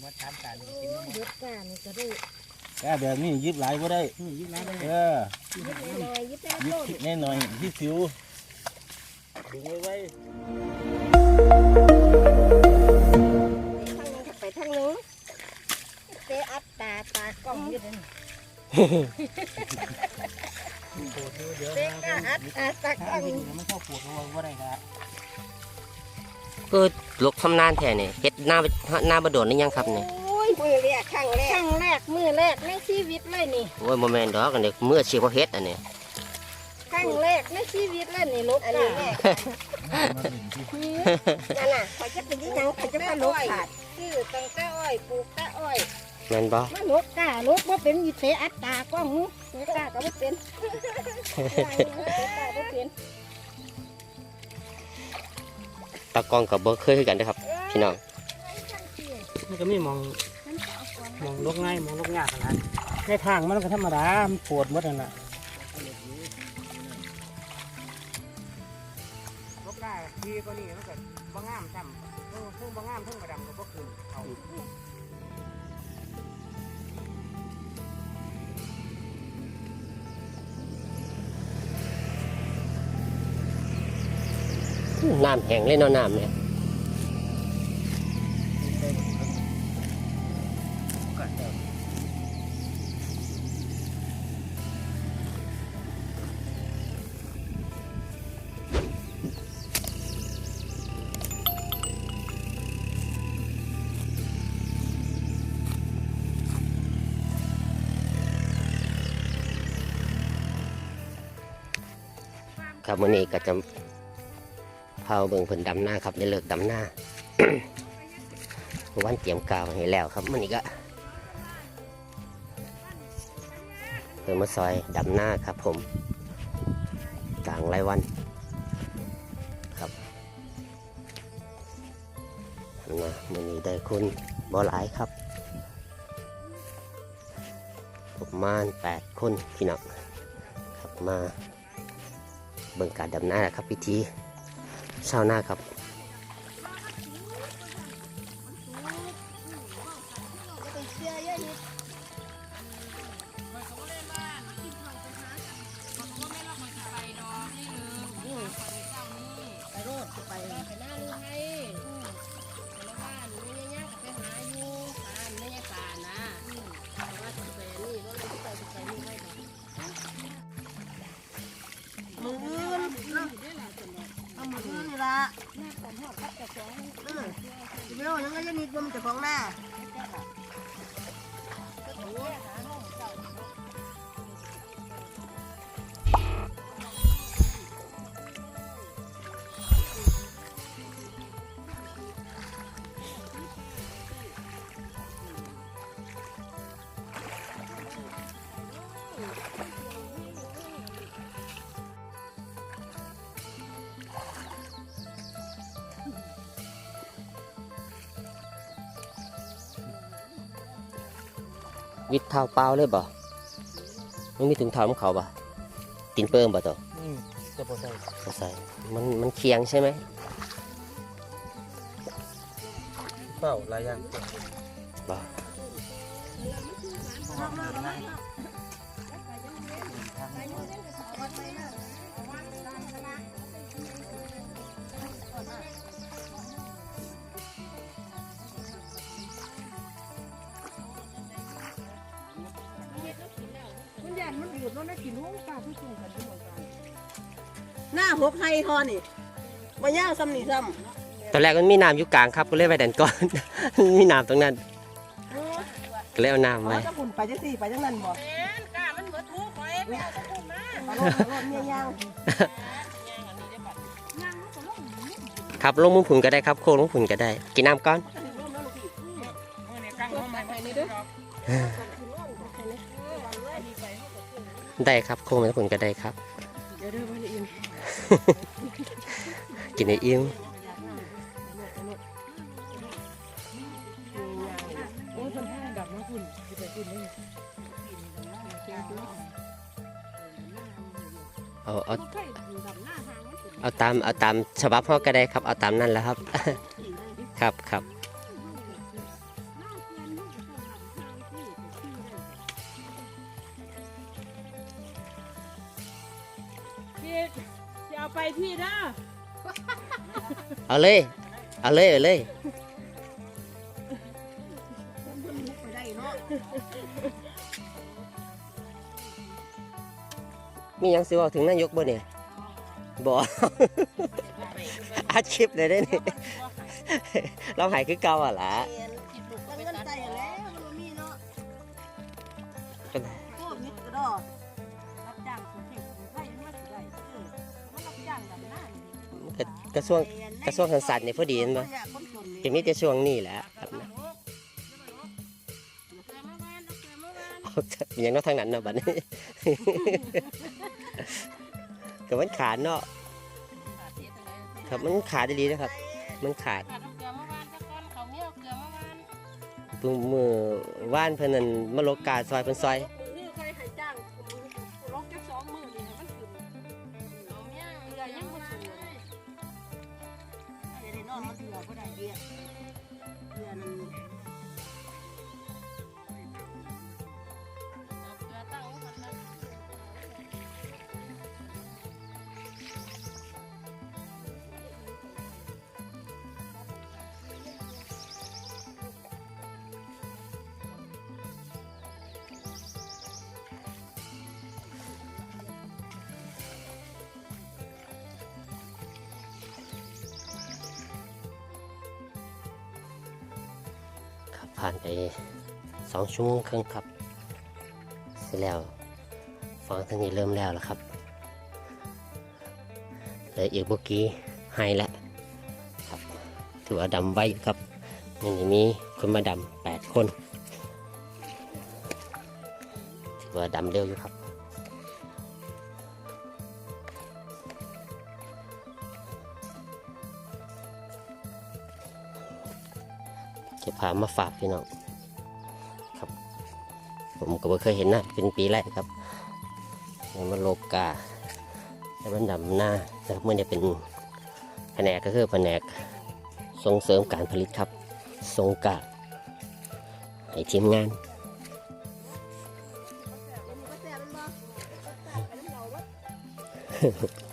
หมดถามการกินบ่หมดยึดการนี่ก็ได้แก่แบบนี้ยิบหลายก็ได้อือยิ่งแล้วได้เออยึดน้อยๆยึดแต่ยิโลบดผิดแน่หน่อยที่สิวดึงไว้ไว้ไปทางนึงเตะอัดตาตากล้องอยู่นั่นปวดอยู่เดี๋ยวเตะก็อัดตาตาถ้ากล้องเห็นอยู่มันเข้าปวดก็ว่าบ่ได้ครับก็ ลกทำนานแท้นี่เฮ็ดหน้าหน้าบ่โดนนี่ยังครับนี่โอ้ยมือแรกครั้งแรกครั้งแรกมือแรกในชีวิตเลยนี่โอ้ยบ่แม่นดอกอันนี้มืออาชีพเขาเฮ็ดอันนี้ครั้งแรกในชีวิตเลยนี่ลูกอันนี้แรกมาหนึ่งที่นั่นน่ะเขาจะเป็นยังเขาจะมาลูกขาดคือตั้งแต่อ้อยปลูกแต่อ้อยแม่นบ่มาลูกกาลูกว่าเป็นยีเตะอัดตากล้องนู้เตะกาก็ไม่เป็นเตะกาไม่เป็น ตากล้องก็บ่เคยคือกันเด้อครับ พี่น้องมันก็มีมองมองลกง่ายมองลกยากขนาดในทางมันก็ธรรมดามันปวดหมดนั่นน่ะลกได้ดีกว่านี้มันก็บ่งามซ้ำเพิ่งเพิ่งบ่งามเพิ่งกระดำก็บ่ขึ้นเขา น้ำแห้งเลยเนน้ำเนี่ยครับมื้อนี้ก็จะาเบิ่งเพิ่นดำหน้าครับได้เลิกดำหน้าวันเตรียมกาวให้แล้วครับมันนี้ก็เพิ่นมาซอยดำหน้าครับ ผมกลางรายวันครับนะมันนี้ได้คุณบ่หลายครับประมาณแปดคนพี่น้องครับมาเบิ่งการดำหน้าครับพิธี ชาวนาครับ ละเออไม่รู้ยังไงจะนิดมันจะของหน้า วิทย์เท้าเปล่าเลยบ่มันมีถุงเท้าของเขาบ่ตีนเปิ้มบ่ตัวอืมจะปวดใจบ่ใส่มันมันเคียงใช่ไหมเป้าหลายอย่างบ่ มันยันมันบูดมันได้กินลูกปลาผู้สูงกันทั้งหมดกันหน้าหกไฮทอนี่มาย่างซ้ำนี่ซ้ตอนแรกมันมีน้ำอยู่กลางครับก็เลยไปดันก่อน มีน้ำตรงนั้นำก็เลยเอาน้ำอ๋อไว้จะฝุ่นไปจังสี่ไปจังนั้นบ่แม่นกามันเหมือนทูคอยแม่จะพูดมาปลาโลดปลาโลดเมียย่างครับลงมุมผุนก็ได้ครับโค้งลงผุนก็ได้ กินน้ำก่อน ได้ครับโค้งลงผุนก็ได้ครับเดี๋ยวเด้อมันอิ่มกินในอิ่มโอ้ยคนห้าดับมาฝุ่นสิไปฝุ่นเลยเอาเอาเอาตามเอาตามฉบับพ่อก็ได้ครับ เอาตามนั่นแหล้วครับ ครับครับ พี่นะเอาเลย เอาเลย เอาเลยไปได้เนาะมีหยังสิบอกถึงนายกบ่เนี่ยบอกอาชีพเลยได้นี่ เราหายคือเก่าอะล่ะเอ็นมัน กระกระทรวงกระทรวงสันๆนี่ยพอดีเห็นบ่อยากคนจะมีแต่ช่วงนี้แหละครับนะอมาบ้านเอาเกลือมาบ้านเอาเถอะมีหยังเนอกทางนั้นเนาะบัดนี้ก็มันขาดเนาะขาดเสียจังเลยครับมันขาดดีนะครับ มันขาดเอาเกลือมาบ้านตะกอนเขาเงี้ยวเกลือมาบ้านเพิ่งมือว่านเพิ่นนั่นมาโลกาซอยเพิ่นซอย อย่าได้นอ ผ่านไปสองชั่วโมงครึ่งครับ เสร็จแล้วฟังทางนี้เริ่มแล้วแล้วครับเลยอีกเมื่อกี้ให้แล้วครับถือว่าดำไว้ครับนี่มีคนมาดำแปดคนถือว่าดำเร็วอยู่ครับ เก็บผามาฝากพี่น้องครับ ผมก็ไม่เคยเห็นนะเป็นปีแรกครับในมันโลกาในมันดำหน้านะครับเมื่อเนี่ยเป็นแผนกก็คือแผนกส่งเสริมการผลิตครับส่งกาให้ทีมงานมันก็แซ่บมันบ่แซ่บไปน้ำเ